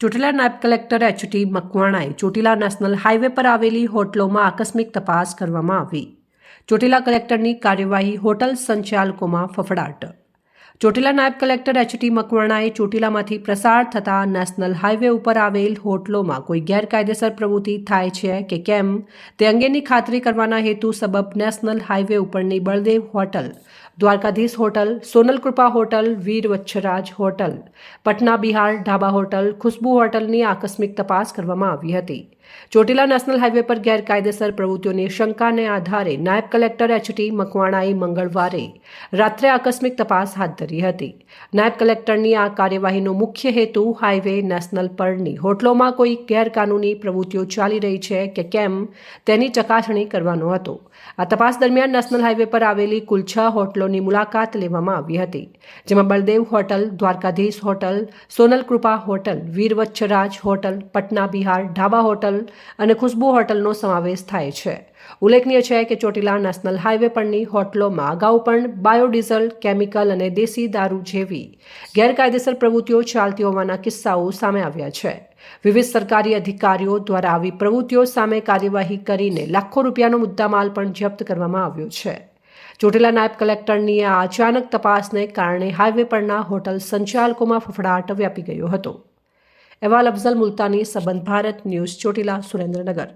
ચોટીલા નાયબ collector HT મકવાણાએ Chotila national highway પર આવેલી હોટલોમાં આકસ્મિક તપાસ કરવામાં આવી. ચોટીલા કલેક્ટરની કાર્યવાહી હોટલ સંચાલકોમાં ફફડાટ. ચોટીલા નાયબ કલેક્ટર એચટી મકવાણાએ ચોટીલામાંથી પ્રસાર થતા નેશનલ હાઈવે ઉપર આવેલ હોટલોમાં કોઈ ગેરકાયદેસર પ્રવૃત્તિ થાય છે કે કેમ? તે અંગેની ખાતરી કરવાના હેતુ સબબ નેશનલ હાઈવે ઉપરની Baldev hotel, Dwarkadhish hotel Sonal Krupa hotel, Veer Vachhraj hotel, Patna Bihar dhaba hotel, Khushboo હોટલની આકસ્મિક તપાસ કરવામાં આવી હતી. ચોટીલા નેશનલ હાઈવે પર ગેરકાયદેસર પ્રવૃત્તિઓની શંકાને આધારે નાયબ કલેક્ટર એચટી મકવાણાએ મંગળવારે રાત્રે આકસ્મિક તપાસ હાથ ધરી હતી. નાયબ કલેક્ટરની આ કાર્યવાહીનો મુખ્ય હેતુ હાઈવે નેશનલ પરની હોટલોમાં કોઈ ગેરકાનૂની પ્રવૃત્તિઓ ચાલી રહી છે કે કેમ તેની ચકાસણી કરવાનો હતો. આ તપાસ દરમિયાન નેશનલ હાઈવે પર આવેલી કુલ છ હોટલોની મુલાકાત લેવામાં આવી હતી, જેમાં Baldev hotel, Dwarkadhish hotel Sonal Krupa hotel Veervachhraj hotel, Patna Bihar, dhaba hotel અને ખુશ્બુ હોટલનો સમાવેશ થાય છે. ઉલ્લેખનીય છે કે ચોટીલા નેશનલ હાઈવે પરની હોટલોમાં અગાઉ પણ બાયોડીઝલ, કેમિકલ અને દેશી દારૂ જેવી ગેરકાયદેસર પ્રવૃત્તિઓ ચાલતી હોવાના કિસ્સાઓ સામે આવ્યા છે. વિવિધ સરકારી અધિકારીઓ દ્વારા આવી પ્રવૃત્તિઓ સામે કાર્યવાહી કરીને લાખો રૂપિયાનો મુદ્દામાલ પણ જપ્ત કરવામાં આવ્યો છે. ચોટીલા નાયબ કલેક્ટરની આ અચાનક તપાસને કારણે હાઈવે પરના હોટલ સંચાલકોમાં ફફડાટ વ્યાપી ગયો હતો. અહેવાલ અફઝલ મુલતાની, સંબંધ ભારત ન્યૂઝ, ચોટીલા, સુરેન્દ્રનગર.